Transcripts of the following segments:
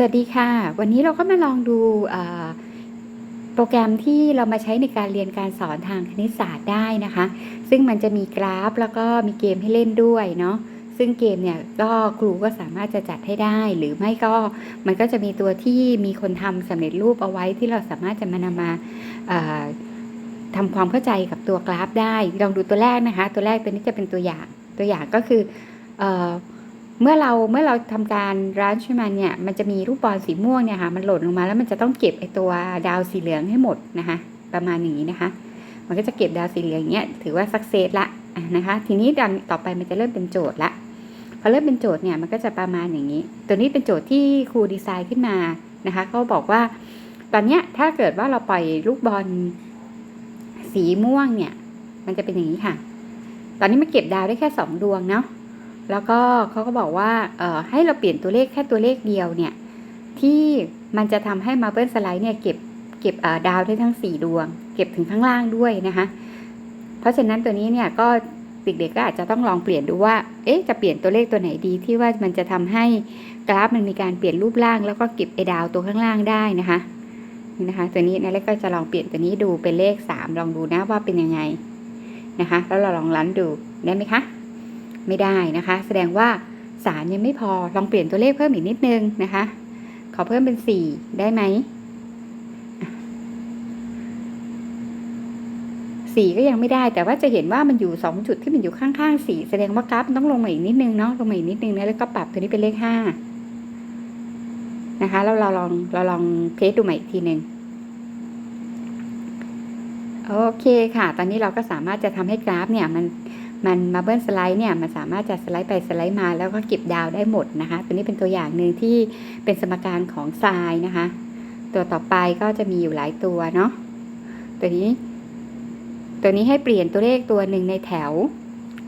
สวัสดีค่ะ วันนี้เราก็มาลองดูโปรแกรมที่เรามาใช้ในการเรียนการสอนทางคณิตศาสตร์ได้นะคะ ซึ่งมันจะมีกราฟแล้วก็มีเกมให้เล่นด้วยเนาะซึ่งเกมเนี่ยก็ครูก็สามารถจะจัดให้ได้ หรือไม่ก็มันก็จะมีตัวที่มีคนทำสำเร็จรูปเอาไว้ที่เราสามารถจะมานำมาทำความเข้าใจกับตัวกราฟได้ลองดูตัวแรกนะคะ ตัวแรกตัวนี้จะเป็นตัวอย่างตัวอย่างก็คืออ เมื่อเราเมื่อเราทำการร้านช่ไหมเนี่ยมันจะมีลูกบอลสีม่วงเนี่ยค่ะมันหล่นลงมาแล้วมันจะต้องเก็บไอตัวดาวสีเหลืองให้หมดนะคะ ประมาณนี้นะคะ มันก็จะเก็บดาวสีเหลืองอย่างเงี้ยถือว่าสักเซสละนะคะ ทีนี้ดันต่อไปมันจะเริ่มเป็นโจทย์ละพอเริ่มเป็นโจทย์เนี่ยมันก็จะประมาณอย่างนี้ ตัวนี้เป็นโจทย์ที่ครูดีไซน์ขึ้นมานะคะก็บอกว่า ตอนเนี้ยถ้าเกิดว่าเราปล่อยลูกบอลสีม่วงเนี่ย มันจะเป็นอย่างนี้ค่ะ ตอนนี้มันเก็บดาวได้แค่สองดวงเนาะ แล้วก็เขาก็บอกว่าเออให้เราเปลี่ยนตัวเลขแค่ตัวเลขเดียวเนี่ย ที่มันจะทำให้มาเบิลสไลด์เนี่ยเก็บเก็บดาวได้ทั้ง 4 ดวง เก็บถึงข้างล่างด้วยนะคะ เพราะฉะนั้นตัวนี้เนี่ยก็เด็กๆก็อาจจะต้องลองเปลี่ยนดูว่า เอ๊ะ จะเปลี่ยนตัวเลขตัวไหนดีที่ว่ามันจะทำให้กราฟมันมีการเปลี่ยนรูปร่าง แล้วก็เก็บไอดาวตัวข้างล่างได้นะคะ นี่นะคะ ตัวนี้นะเล็กก็จะลองเปลี่ยนตัวนี้ดูเป็นเลข 3 ลองดูนะว่าเป็นยังไงนะคะ แล้วเราลองรันดูได้ไหมคะ ไม่ได้นะคะ แสดงว่าสารยังไม่พอลองเปลี่ยนตัวเลขเพิ่มอีกนิดนึงนะคะ ขอเพิ่มเป็นสี่ได้ไหมสี่ก็ยังไม่ได้แต่ว่าจะเห็นว่ามันอยู่สองจุดที่มันอยู่ข้างๆสี่แสดงว่ากราฟต้องลงมาอีกนิดนึงเนาะลงมาอีกนิดนึงนะแล้วก็ปรับตัวนี้เป็นเลขห้านะคะแล้วเราลองเราลองเทสดูใหม่อีกทีหนึ่งโอเคค่ะ ตอนนี้เราก็สามารถจะทำให้กราฟเนี่ยมัน มันมาเบิลสไลด์เนี่ยมันสามารถจะสไลด์ไปสไลด์มา แล้วก็เก็บดาวได้หมดนะคะ ตัวนี้เป็นตัวอย่างหนึ่งที่เป็นสมการของทรายนะคะ ตัวต่อไปก็จะมีอยู่หลายตัวเนาะตัวนี้ ตัวนี้ให้เปลี่ยนตัวเลขตัวหนึ่งในแถว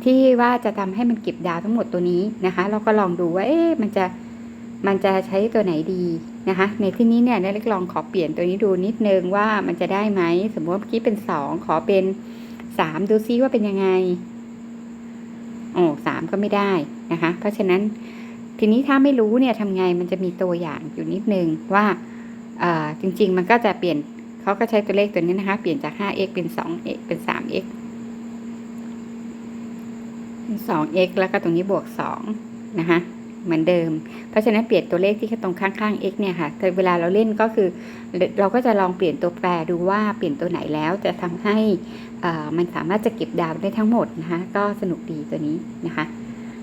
ที่ว่าจะทำให้มันเก็บดาวทั้งหมดตัวนี้นะคะเราก็ลองดูว่าเอ๊ะมันจะมันจะใช้ตัวไหนดีนะคะ ในที่นี้เนี่ยเล็กลองขอเปลี่ยนตัวนี้ดูนิดนึงว่ามันจะได้ไหมสมมติเมื่อกี้เป็นสองขอเป็นสามดูซิว่าเป็นยังไง โอ้สามก็ไม่ได้นะคะ เพราะฉะนั้นทีนี้ถ้าไม่รู้เนี่ยทำไงมันจะมีตัวอย่างอยู่นิดนึงว่าจริง ๆ มันก็จะเปลี่ยนเขาก็ใช้ตัวเลขตัวนี้นะคะ เปลี่ยนจาก 5x เป็น 2x เป็น 3x 2x แล้วก็ตรงนี้บวก 2 นะคะ เหมือนเดิม เพราะฉะนั้นเปลี่ยนตัวเลขที่ตรงข้างๆ x เนี่ยค่ะแต่เวลาเราเล่นก็คือ เราก็จะลองเปลี่ยนตัวแปรดูว่าเปลี่ยนตัวไหนแล้วจะทำให้มันสามารถจะเก็บดาวได้ทั้งหมดนะคะก็สนุกดีตัวนี้นะคะ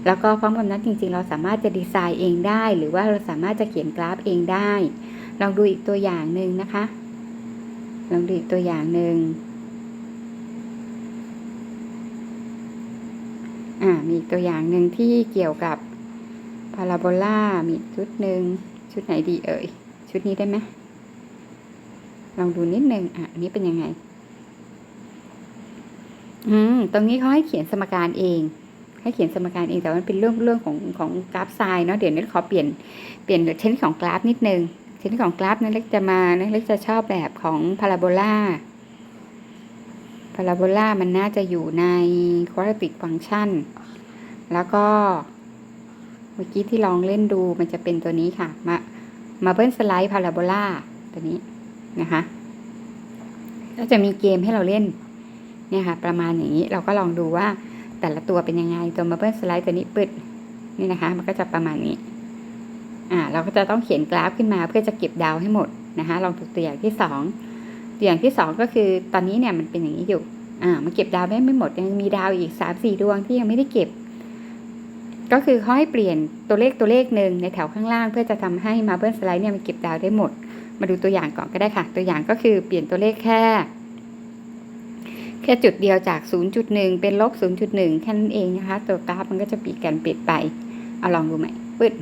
แล้วก็พร้อมกับนั้นจริง ๆ เราสามารถจะดีไซน์เองได้ หรือว่าเราสามารถจะเขียนกราฟเองได้ ลองดูอีกตัวอย่างหนึ่งนะคะ ลองดูอีกตัวอย่างหนึ่งอ่ามีอีกตัวอย่างหนึ่งที่เกี่ยวกับ พาราโบลามีชุดหนึ่งชุดไหนดีเอ่ย ชุดนี้ได้ไหมลองดูนิดนึงอะอันนี้เป็นยังไง อืม ตรงนี้เขาให้เขียนสมการเอง ให้เขียนสมการเองแต่ว่ามันเป็นเรื่องเรื่องของของกราฟไซน์เนาะเดี๋ยวนี้ขอเปลี่ยนเปลี่ยนชนของกราฟนิดนึงชนของกราฟนั้นเล็กจะมานักเล็กจะชอบแบบของพาราโบลาพาราโบลามันน่าจะอยู่ใน quadratic function แล้วก็ เมื่อกี้ที่ลองเล่นดูมันจะเป็นตัวนี้ค่ะ มามาเบิลสไลด์พาราโบลาตัวนี้นะคะก็จะมีเกมให้เราเล่น เนี่ยค่ะ ประมาณอย่างนี้เราก็ลองดูว่าแต่ละตัวเป็นยังไงตัวมาเบิลสไลด์ตัวนี้ปึดนี่นะคะ มันก็จะประมาณนี้อ่าเราก็จะต้องเขียนกราฟขึ้นมาเพื่อจะเก็บดาวให้หมดนะคะ ลองดูตัวอย่างที่สองตัวอย่างที่สองก็คือตอนนี้เนี่ยมันเป็นอย่างนี้อยู่อ่ามันเก็บดาวได้ไม่หมดยังมีดาวอีกสามสี่ดวงที่ยังไม่ได้เก็บ ก็คือเขาให้เปลี่ยนตัวเลขตัวเลขหนึ่งในแถวข้างล่างเพื่อจะทำให้มาเบิลสไลด์เนี่ยมันเก็บดาวได้หมด มาดูตัวอย่างก่อนก็ได้ค่ะ ตัวอย่างก็คือเปลี่ยนตัวเลขแค่ แค่จุดเดียวจาก 0.1 เป็นลบ 0.1 แค่นั้นเองนะคะ ตัวกราฟมันก็จะปีกันเปลี่ยนไปเอาลองดูใหม่ปึ๊ด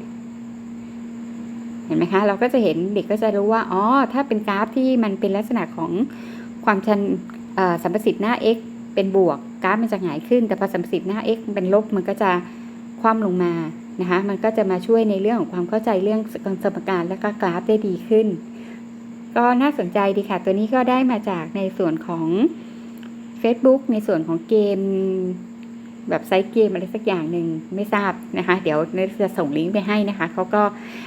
เห็นไหมคะ เราก็จะเห็นเด็กก็จะรู้ว่า อ๋อ ถ้าเป็นกราฟที่มันเป็นลักษณะของความชันสัมประสิทธิ์หน้า x เป็นบวก กราฟมันจะหงายขึ้น แต่พอสัมประสิทธิ์หน้า x เป็นลบ มันก็จะ คว่ำลงมานะคะมันก็จะมาช่วยในเรื่องของความเข้าใจเรื่องสมการและก็กราฟได้ดีขึ้น ก็น่าสนใจดีค่ะ ตัวนี้ก็ได้มาจากในส่วนของ Facebook ในส่วนของเกม แบบไซส์เกมอะไรสักอย่างหนึ่งไม่ทราบนะคะ เดี๋ยวเนยจะส่งลิงก์ไปให้นะคะเขาก็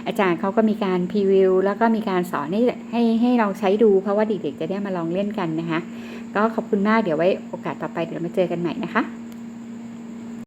อาจารย์เขาก็มีการพรีวิวแล้วก็มีการสอนให้ให้ให้เราใช้ดูเพราะว่าเด็กๆจะได้มาลองเล่นกันนะคะ ก็ขอบคุณมากเดี๋ยวไว้โอกาสต่อไปเดี๋ยวมาเจอกันใหม่นะคะ